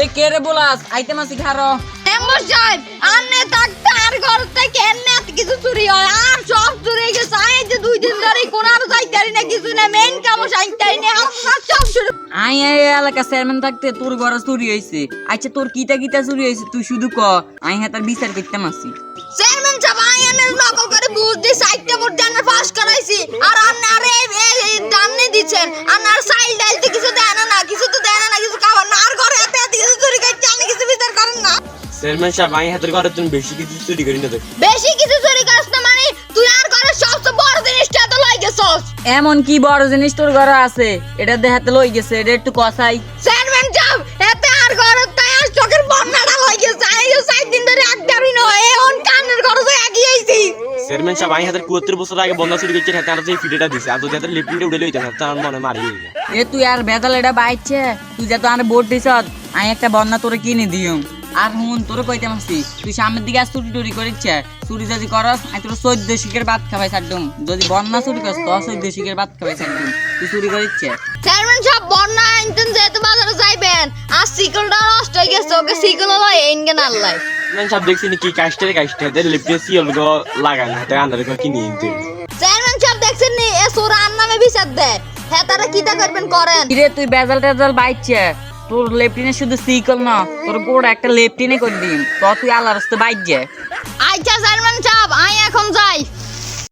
এ কে রে বলাস? আইতে মাসি খারো মেম্বার সাহেব আন্নে থাকতে আর ঘর থেকে এনে কিছু চুরি হয় আর সব চুরি হয়ে গেছে। আই যে দুই দিন ধরে কোন আর যাইতারি না কিছু না মেইন কামও সাইতারি না আর সব চুরি আই এই এলাকা চেয়ারম্যান থাকতে তোর ঘরে চুরি হয়েছে। আচ্ছা তোর কিতা কিতা চুরি হয়েছে তুই শুধু ক। আই হ্যাঁ তার বিচার করতে মাসি। চেয়ারম্যান সাহেব আই এনে নকল করে বুঝ দিয়ে সাইডটা মোট জানা পাস করাইছি। আর আন্নে আর এই দান্নে দিচ্ছেন। আর আর সাইল ডাইলতে কিছু দেয় না না কিছু তো দেয় না না কিছু খাবার না আর ঘরে এত এত কিছু চুরি করছে আমি কিছু বিচার করেন না চেয়ারম্যান সাহেব আমি হাতের ঘরে তুমি বেশি কিছু চুরি করি না তো। বেশি কিছু চুরি করিস না মানে তুই আর ঘরে সবচেয়ে বড় জিনিসটা তো লই গেছস। এমন কি বড় জিনিস তোর ঘরে আছে? এটা দেখাতে লই গেছে এটা একটু কষাই। চেয়ারম্যান সাহেব এতে আর ঘরে তাই আর চোখের বন্যাটা লই গেছে এই যে সাত দিন ধরে একটাবি নয় এখন কানের ঘরে তো একই আইছি। চেয়ারম্যান সাহেব আমি হাতের কুয়াত্তর বছর আগে বন্ধ চুরি করছি হাতে আর যে ফিটেটা দিছে আর যদি হাতের লিপটিটা উঠে লইতে তার মনে মারি এ তুই আর বেতাল এটা বাইছে তুই যা তো আর বোর্ড দিছ আমি একটা বন্যা তোরে কিনে দিও আর হুন তোরে কইতে মাসি তুই সামনের দিকে আজ চুরি টুরি করিচ্ছে? চুরি যদি করস আমি তোর চোদ্দ শিখের ভাত খাবাই ছাড়ডুম যদি বন্যা চুরি করস তো চোদ্দ শিখের ভাত খাবাই ছাড়ডুম তুই চুরি করিচ্ছে? চেয়ারম্যান সাহেব বন্যা আনতেন যেহেতু বাজারে যাইবেন আর সিকলটা নষ্ট হয়ে গেছে ওকে সিকল এনগে চেয়ারম্যান সাহেব দেখছি কি কাস্টের কাস্টে হাতের লিপটে সিওল গো লাগান হাতে আন্দার গো কিনে নিতে চেয়ারম্যান সাহেব দেখছেন নি? এ সোরা আর নামে বিচার দেয়। হ্যাঁ তারা কিটা করবেন করেন। কিরে তুই বেজাল টেজাল বাইছে তোর লেফটিনে শুধু সিকল না, তোর গোড় একটা লেফটিনে করে দিন তো তুই আল্লাহ রাস্তা বাইছে আচ্ছা চেয়ারম্যান সাহেব আই এখন যাই।